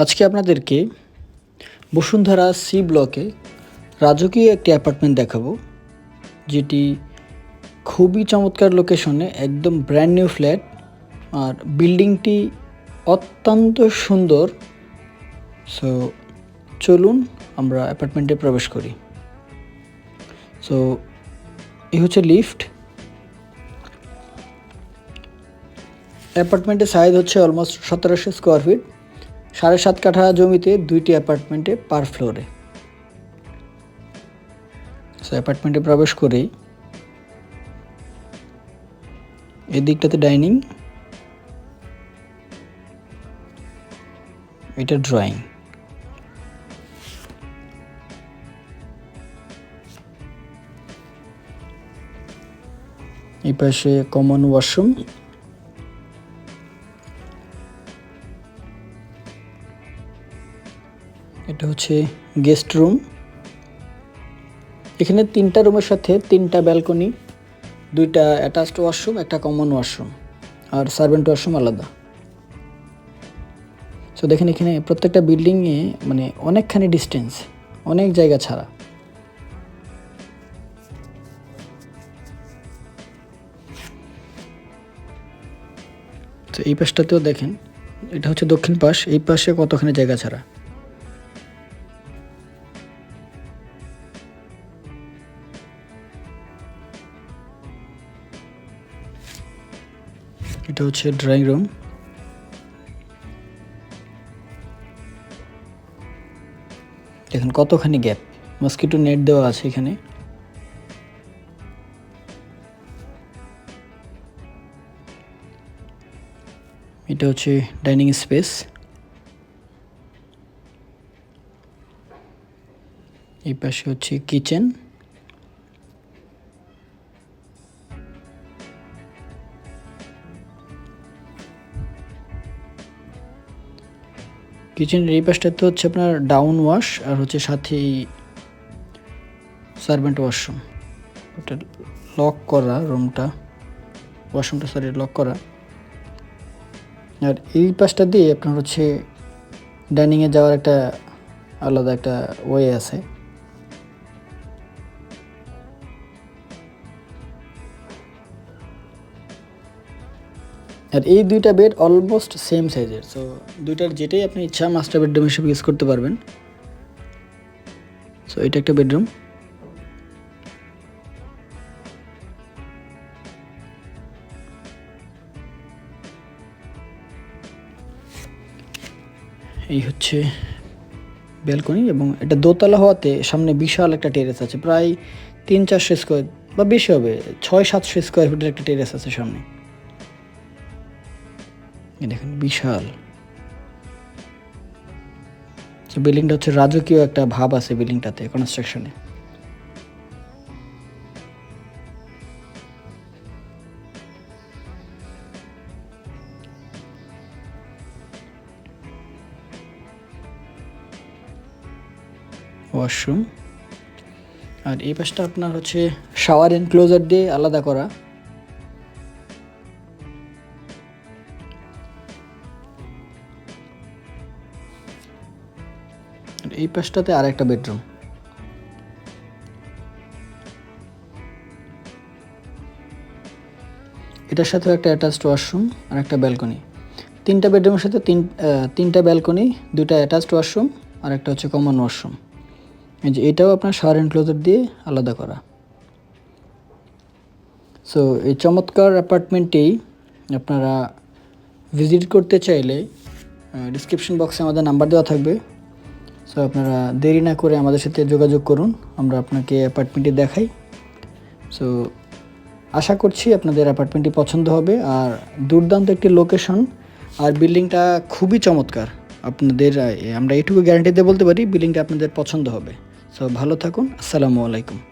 আজকে আপনাদেরকে বসুন্ধরা সি ব্লকে রাজকীয় একটি অ্যাপার্টমেন্ট দেখাবো, যেটি খুবই চমৎকার লোকেশনে একদম ব্র্যান্ড নিউ ফ্ল্যাট আর বিল্ডিংটি অত্যন্ত সুন্দর। সো চলুন আমরা অ্যাপার্টমেন্টে প্রবেশ করি। সো এই হচ্ছে লিফট। অ্যাপার্টমেন্টের সাইজ হচ্ছে অলমোস্ট সতেরোশো স্কোয়ার ফিট সাড়ে সাত কাঠা জমিতে দুইটি অ্যাপার্টমেন্টে পার ফ্লোরে অ্যাপার্টমেন্টে প্রবেশ করেই এই দিকটাতে ডাইনিং এটা ড্রয়িং এই পাশে কমন ওয়াশরুম এটা হচ্ছে গেস্ট রুম। এখানে তিনটা রুমের সাথে তিনটা ব্যালকনি, দুইটা অ্যাটাচড ওয়াশরুম, একটা কমন ওয়াশরুম আর সার্ভেন্ট ওয়াশরুম আলাদা। সো দেখেন এখানে প্রত্যেকটা বিল্ডিংয়ে মানে অনেকখানি ডিস্টেন্স অনেক জায়গা ছাড়া। তো এই পাশটাতেও দেখেন, এটা হচ্ছে দক্ষিণ পাশ, এই পাশে কতখানি জায়গা ছাড়া। এটা হচ্ছে ড্রয়িং রুম দেখুন কতখানি গ্যাপ মস্কিটো নেট দেওয়া আছে এখানে। এটা হচ্ছে ডাইনিং স্পেস এই পাশে হচ্ছে কিচেন কিচেনের এই পাশটাতে হচ্ছে আপনার ডাউন ওয়াশ আর হচ্ছে সাথেই সার্ভেন্ট ওয়াশরুম ওটা লক করা রুমটা ওয়াশরুমটা সরি লক করা। আর এই পাশটা দিয়ে আপনার হচ্ছে ডাইনিংয়ে যাওয়ার একটা আলাদা একটা ওয়ে আছে। আর এই দুইটা বেড অলমোস্ট সেম সাইজের সো দুইটার যেটাই আপনি ইচ্ছা মাস্টার বেডরুম হিসেবে ইউজ করতে পারবেন। সো এটা একটা বেডরুম এই হচ্ছে ব্যালকনি এবং এটা দোতলা হওয়াতে সামনে বিশাল একটা টেরেস আছে। প্রায় তিন চারশো স্কোয়ার বা বেশি হবে, ছয় সাতশো স্কোয়ার ফিটের একটা টেরেস আছে সামনে। দেখেন, বিশাল। বিল্ডিংটা হচ্ছে রাজকীয় একটা ভাব আছে বিল্ডিংটাতে কনস্ট্রাকশনে ওয়াশরুম আর এই পাশটা আপনার হচ্ছে শাওয়ার এনক্লোজার দিয়ে আলাদা করা। এই পাশটাতে আর একটা বেডরুম। এটার সাথে একটা অ্যাটাচড ওয়াশরুম আর একটা ব্যালকনি। তিনটা বেডরুমের সাথে তিন তিনটা ব্যালকনি দুটা অ্যাটাচড ওয়াশরুম আর একটা হচ্ছে কমন ওয়াশরুম। এই যে এটাও আপনার শাওয়ার এনক্লোজার দিয়ে আলাদা করা। সো এই চমৎকার অ্যাপার্টমেন্টেই আপনারা ভিজিট করতে চাইলে ডিসক্রিপশন বক্সে আমাদের নাম্বার দেওয়া থাকবে। সো আপনারা দেরি না করে আমাদের সাথে যোগাযোগ করুন। আমরা আপনাকে অ্যাপার্টমেন্টটি দেখাই। সো আশা করছি আপনাদের অ্যাপার্টমেন্টটি পছন্দ হবে। আর দুর্দান্ত একটি লোকেশন আর বিল্ডিংটা খুবই চমৎকার। আপনাদের, আমরা এইটুকু গ্যারান্টি দিয়ে বলতে পারি বিল্ডিংটা আপনাদের পছন্দ হবে। সো ভালো থাকুন। আসসালামু আলাইকুম।